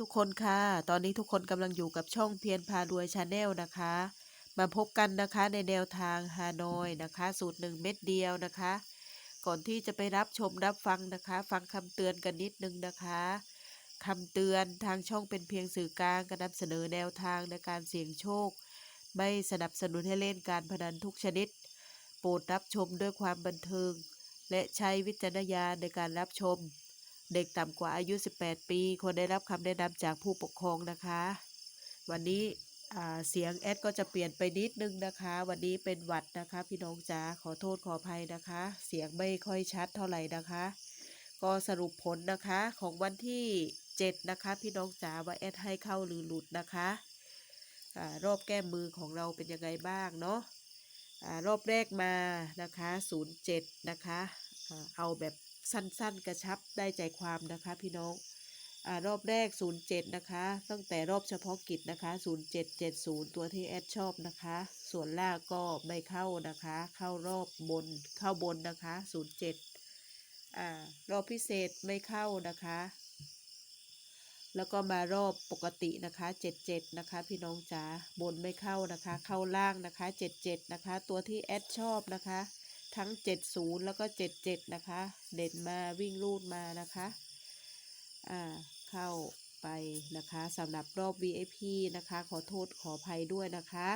ทุกคนค่ะ ตอนนี้ทุกคนกำลังอยู่กับช่องเพียรพารวยชาแนลนะคะ มาพบกันนะคะในแนวทางฮานอยนะคะ สูตรหนึ่งเม็ดเดียวนะคะ ก่อนที่จะไปรับชมรับฟังนะคะ ฟังคำเตือนกันนิดนึงนะคะคำเตือนทางช่องเป็นเพียงสื่อกลางการนำเสนอแนวทางในการเสี่ยงโชค ไม่สนับสนุนให้เล่นการพนันทุกชนิด โปรดรับชมด้วยความบันเทิง และใช้วิจารณญาณในการรับชม เด็กต่ำกว่าอายุ 18 ปีควรได้รับคำแนะนำจากผู้ปกครองนะคะ วันนี้เสียงแอดก็จะเปลี่ยนไปนิดนึงนะคะ วันนี้เป็นหวัดนะคะ พี่น้องจ๋าขอโทษขออภัยนะคะ เสียงไม่ค่อยชัดเท่าไหร่นะคะ ก็สรุปผลนะคะของวันที่ 7 นะคะ พี่น้องจ๋าว่าแอดให้เข้าหรือหลุดนะคะอารอบแก้มือของเราเป็นยังไงบ้างเนาะอ่ารอบแรกมานะคะ 07 นะคะอ่าเอาแบบ สั้นๆ กระชับได้ใจความนะคะพี่น้องอรอบแรก 07 นะคะ ตั้งแต่รอบเฉพาะกิจนะคะ 0770 ตัวที่แอดชอบนะคะ ส่วนล่างก็ไม่เข้านะคะ เข้ารอบบน เข้าบนนะคะ 07อ่ารอบพิเศษไม่เข้านะคะ แล้วก็มารอบปกตินะคะ 77 นะคะ พี่น้องจ๋า บนไม่เข้านะคะ เข้าล่างนะคะ 77 นะคะ ตัวที่แอดชอบนะคะ ทั้ง 70 แล้วก็ 77 นะคะ เด่นมาวิ่งรูดมานะคะ อ่า เข้าไปนะคะสำหรับรอบ VIP นะคะ ขอโทษขออภัยด้วยนะคะ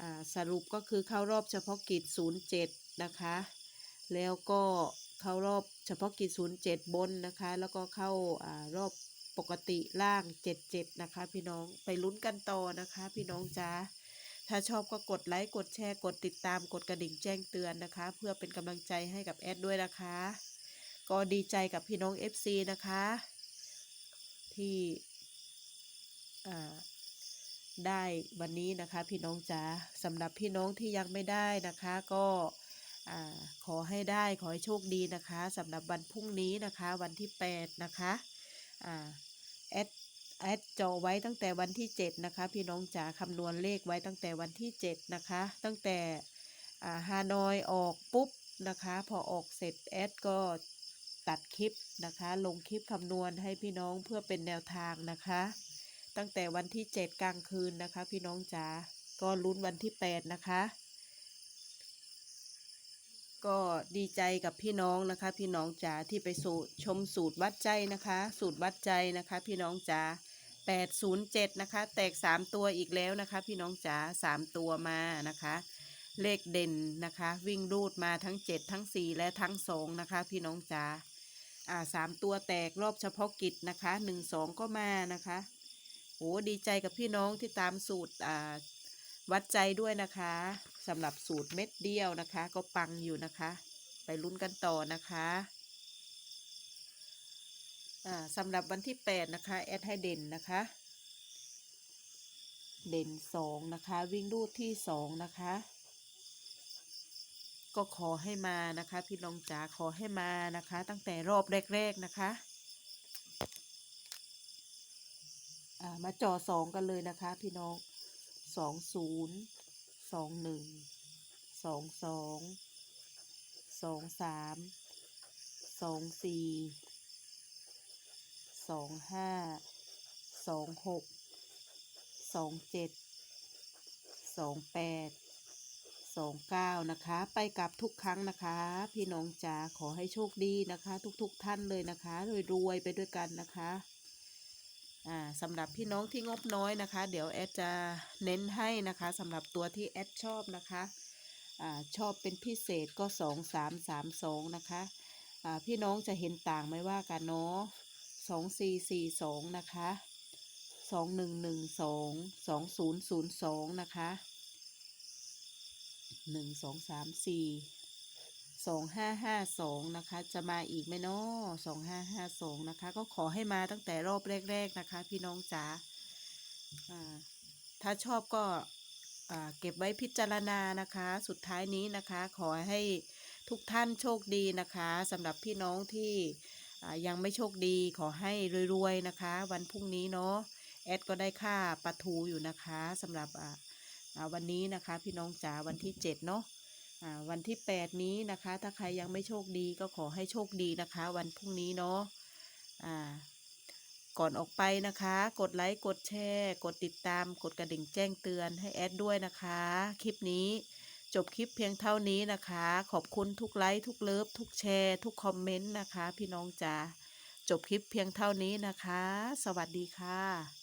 อ่า สรุปก็คือเข้ารอบเฉพาะกิจ 07 นะคะ แล้วก็เข้ารอบเฉพาะกิจ 07 บนนะคะ แล้วก็เข้า อ่า รอบปกติล่าง 77 นะคะ พี่น้อง ไปลุ้นกันต่อนะคะ พี่น้องจ้า ถ้าชอบก็กดไลค์ กดแชร์ กดติดตาม กดกระดิ่งแจ้งเตือนนะคะ เพื่อเป็นกำลังใจให้กับแอดด้วยนะคะ ก็ดีใจกับพี่น้อง FC นะคะ ที่ได้วันนี้นะคะพี่น้องจ๋าสำหรับพี่น้องที่ยังไม่ได้นะคะ ก็ขอให้ได้ขอให้โชคดีนะคะสำหรับวันพรุ่งนี้นะคะ วันที่ 8 นะคะอ่าแอด แอดจอไว้ตั้งแต่วันที่ 7 นะคะ พี่น้องจ๋าคำนวณเลขไว้ตั้งแต่วันที่ 7 นะคะ ตั้งแต่ฮานอยออกปุ๊บนะคะ พอออกเสร็จแอดก็ตัดคลิปนะคะ ลงคลิปคำนวณให้พี่น้องเพื่อเป็นแนวทางนะคะ ตั้งแต่วันที่ 7 กลางคืนนะคะ พี่น้องจ๋าก็ลุ้นวันที่ 8 นะคะ ก็ดีใจกับพี่น้องนะคะ พี่น้องจ๋าที่ไปสู่ชมสูตรวัดใจนะคะ สูตรวัดใจนะคะ พี่น้องจ๋า 807 นะคะ แตก 3 ตัวอีกแล้วนะคะ พี่น้องจ๋า3 ตัวมานะคะ เลขเด่นนะคะ วิ่งรูดมาทั้ง 7 ทั้ง 4 และทั้ง 2 นะคะ พี่น้องจ๋าอ่าสามตัวแตกรอบเฉพาะกิจนะคะ1 2ก็มานะคะโอ้ดีใจกับพี่น้องที่ตามสูตรอ่าวัดใจด้วยนะคะสำหรับสูตรเม็ดเดียวนะคะ ก็ปังอยู่นะคะ ไปลุ้นกันต่อนะคะ สำหรับวันที่ 8 นะคะ แอดให้เด่นนะคะ เด่น 2 นะคะ วิ่งรูดที่ 2 นะคะ ก็ขอให้มานะคะ พี่น้องจ๋าขอให้มานะคะ ตั้งแต่รอบแรก ๆ นะคะามาจ่อสองกันเลยนะคะ พี่น้องสองศูนย์สองหนึ่งสองสองสองสามสองสี่ สองห้าสองหกสองเจ็ดสองแปดสองเก้านะคะ ไปกลับทุกครั้งนะคะ พี่น้องจ๋าขอให้โชคดีนะคะ ทุกๆทท่านเลยนะคะรวยๆไปด้วยกันนะคะอ่าสำหรับพี่น้องที่งบน้อยนะคะ เดี๋ยวแอดจะเน้นให้นะคะสำหรับตัวที่แอดชอบนะคะอ่าชอบเป็นพิเศษก็สองสามสามสองนะคะอ่าพี่น้องจะเห็นต่างไหมว่ากันเนาะ สองสี่สี่สองนะคะสองหนึ่งหนึ่งสองสองศูนย์ศูนย์สองนะคะหนึ่งสองสามสี่สองห้าห้าสองนะคะ จะมาอีกไหมเนาะสองห้าห้าสองนะคะ ก็ขอให้มาตั้งแต่รอบแรก ๆนะคะ พี่น้องจ๋าถ้าชอบก็เก็บไว้พิจารณานะคะ สุดท้ายนี้นะคะ ขอให้ทุกท่านโชคดีนะคะสำหรับพี่น้องที่ ยังไม่โชคดีขอให้รวยๆนะคะ วันพรุ่งนี้เนาะแอดก็ได้ค่าปลาทูอยู่นะคะสำหรับวันนี้นะคะพี่น้องจ๋าวันที่เจ็ดเนาะวันที่ 8 นี้นะคะ ถ้าใครยังไม่โชคดีก็ขอให้โชคดีนะคะ วันพรุ่งนี้เนาะก่อนออกไปนะคะ กดไลค์ กดแชร์ กดติดตาม กดกระดิ่งแจ้งเตือนให้แอดด้วยนะคะ คลิปนี้ จบคลิปเพียงเท่านี้นะคะ ขอบคุณทุกไลค์ทุกเลิฟทุกแชร์ ทุกคอมเมนต์นะคะ พี่น้องจ๋าจบคลิปเพียงเท่านี้นะคะ สวัสดีค่ะ